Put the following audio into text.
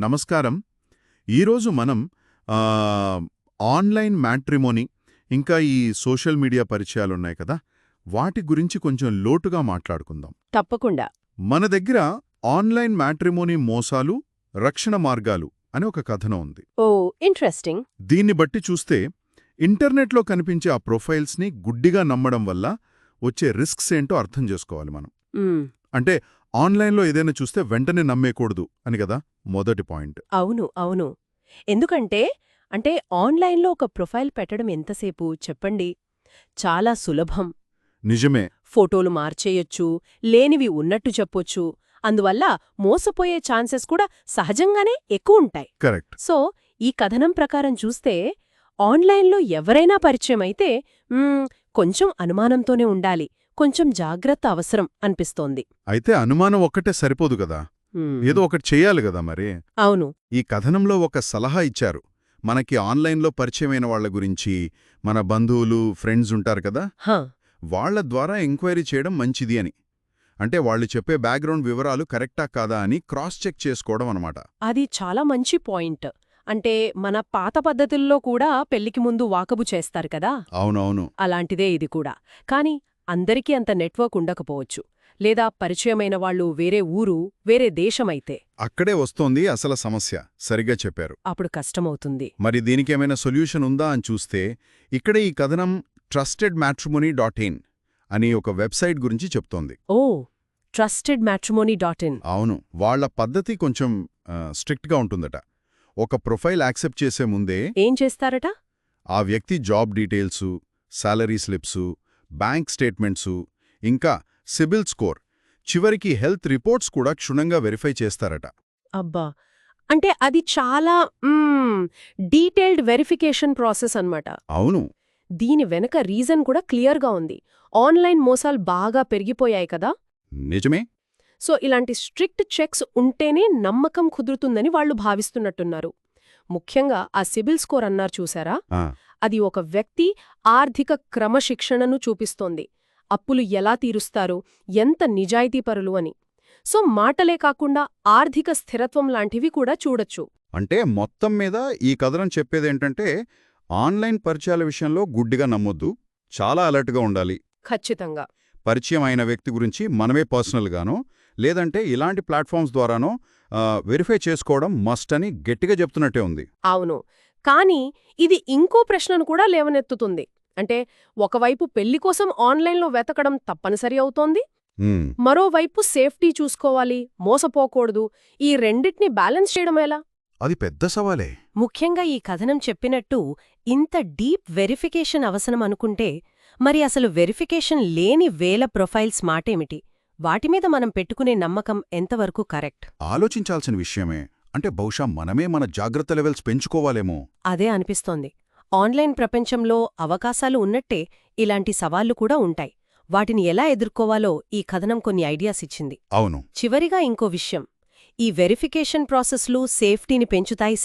నమస్కారం. ఈరోజు మనం ఆన్లైన్ మ్యాట్రిమోనీ ఇంకా ఈ సోషల్ మీడియా పరిచయాలున్నాయి కదా వాటి గురించి కొంచెం లోటుగా మాట్లాడుకుందాం. తప్పకుండా. మన దగ్గర ఆన్లైన్ మ్యాట్రిమోనీ మోసాలు రక్షణ మార్గాలు అని ఒక కథనం ఉంది. Oh interesting. దీన్ని బట్టి చూస్తే ఇంటర్నెట్లో కనిపించే ఆ ప్రొఫైల్స్ని గుడ్డిగా నమ్మడం వల్ల వచ్చే రిస్క్స్ ఏంటో అర్థం చేసుకోవాలి మనం. అంటే ఆన్లైన్లో ఏదైనా చూస్తే వెంటనే నమ్మేకూడదు అని కదా మొదటి పాయింట్. అవును అవును. ఎందుకంటే అంటే ఆన్లైన్లో ఒక ప్రొఫైల్ పెట్టడం ఎంతసేపు చెప్పండి? చాలా సులభం. నిజమే. ఫోటోలు మార్చేయొచ్చు లేనివి ఉన్నట్టు చెప్పొచ్చు. అందువల్ల మోసపోయే ఛాన్సెస్ కూడా సహజంగానే ఎక్కువుంటాయి కరెక్ట్. సో ఈ కథనం ప్రకారం చూస్తే ఆన్లైన్లో ఎవరైనా పరిచయం అయితే కొంచెం అనుమానంతోనే ఉండాలి. కొంచెం జాగ్రత్త అవసరం అనిపిస్తోంది. అయితే అనుమానం ఒక్కటే సరిపోదు కదా. ఏదో ఒకటి చెయ్యాలి కదా మరి. అవును. ఈ కథనంలో ఒక సలహా ఇచ్చారు. మనకి ఆన్లైన్లో పరిచయమైన వాళ్ళ గురించి మన బంధువులు ఫ్రెండ్స్ ఉంటారు కదా. హా. వాళ్ళ ద్వారా ఎంక్వైరీ చేయడం మంచిది అని. అంటే వాళ్ళు చెప్పే బ్యాక్గ్రౌండ్ వివరాలు కరెక్టా కాదా అని క్రాస్ చెక్ చేసుకోవడం అనమాట అది చాలా మంచి పాయింట్. అంటే మన పాత పద్ధతుల్లో కూడా పెళ్ళికి ముందు వాకబు చేస్తారు కదా. అవునవును. అలాంటిదే ఇది కూడా. కాని అందరికీ అంత నెట్వర్క్ ఉండకపోవచ్చు. లేదా పరిచయమైన వాళ్ళు వేరే ఊరు వేరే దేశమైతే. అక్కడే వస్తోంది అసలు సమస్య సరిగ్గా చెప్పారు. అప్పుడు కష్టమవుతుంది. మరి దీనికేమైనా సొల్యూషన్ ఉందా అని చూస్తే ఇక్కడ ఈ కథనం ట్రస్టెడ్ మ్యాట్రిమోనీ డాట్ ఇన్ అని ఒక వెబ్సైట్ గురించి చెప్తోంది. ఓ ట్రస్టెడ్ మ్యాట్రిమోనీ డాట్ ఇన్ అవును వాళ్ళ పద్ధతి కొంచెం స్ట్రిక్ట్గా ఉంటుందట. ఒక ప్రొఫైల్ యాక్సెప్ట్ చేసే ముందే ఏం చేస్తారట? ఆ వ్యక్తి job details salary slips bank statements ఇంకా సిబిల్ స్కోర్. చివరికి హెల్త్ రిపోర్ట్స్ కూడా క్షుణ్ణంగా వెరిఫై చేస్తారట. అబ్బా! అంటే అది చాలా డీటెయిల్డ్ వెరిఫికేషన్ ప్రాసెస్ అన్నమాట. అవును. దీని వెనక రీజన్ కూడా క్లియర్గా ఉంది. ఆన్లైన్ మోసాలు బాగా పెరిగిపోయాయి కదా? నిజమే. సో ఇలాంటి స్ట్రిక్ట్ చెక్స్ ఉంటేనే నమ్మకం కుదురుతుందని వాళ్ళు భావిస్తున్నట్టున్నారు. ముఖ్యంగా ఆ సిబిల్ స్కోర్ అన్నారు చూసారా? అది ఒక వ్యక్తి ఆర్థిక క్రమశిక్షణను చూపిస్తోంది. అప్పులు ఎలా తీరుస్తారు? ఎంత నిజాయితీపరులు అని. సో మాటలే కాకుండా ఆర్థిక స్థిరత్వం లాంటివి కూడా చూడొచ్చు. అంటే మొత్తం మీద ఈ కథనం చెప్పేదేంటంటే ఆన్లైన్ పరిచయాల విషయంలో గుడ్డిగా నమ్మొద్దు. చాలా అలర్ట్గా ఉండాలి. ఖచ్చితంగా. పరిచయం అయిన వ్యక్తి గురించి మనమే పర్సనల్గానో లేదంటే ఇలాంటి ప్లాట్ఫామ్స్ ద్వారానో వెరిఫై చేసుకోవడం మస్ట్ అని గట్టిగా చెప్తున్నట్టే ఉంది. అవును. కానీ ఇది ఇంకో ప్రశ్నను కూడా లేవనెత్తుతుంది. అంటే ఒకవైపు పెళ్ళి కోసం ఆన్లైన్లో వెతకడం తప్పనిసరి అవుతోంది. మరోవైపు సేఫ్టీ చూసుకోవాలి మోసపోకూడదు ఈ రెండిటిని బ్యాలెన్స్ చేయడం ఎలా? అది పెద్ద సవాలే. ముఖ్యంగా ఈ కథనం చెప్పినట్టు ఇంత డీప్ వెరిఫికేషన్ అవసరం అనుకుంటే మరి అసలు వెరిఫికేషన్ లేని వేల ప్రొఫైల్స్ మాటేమిటి? వాటి మీద మనం పెట్టుకునే నమ్మకం ఎంతవరకు కరెక్ట్? ఆలోచించాల్సిన విషయమే. అంటే బహుశా మనమే మన జాగ్రత్త లెవెల్స్ పెంచుకోవాలేమో. అదే అనిపిస్తోంది. ఆన్లైన్ ప్రపంచంలో అవకాశాలు ఉన్నట్టే ఇలాంటి సవాళ్ళు కూడా ఉంటాయి. వాటిని ఎలా ఎదుర్కోవాలో ఈ కథనం కొన్ని ఐడియాస్ ఇచ్చింది. అవును. చివరిగా ఇంకో విషయం. ఈ వెరిఫికేషన్ ప్రాసెస్లు సేఫ్టీని పెంచుతాయి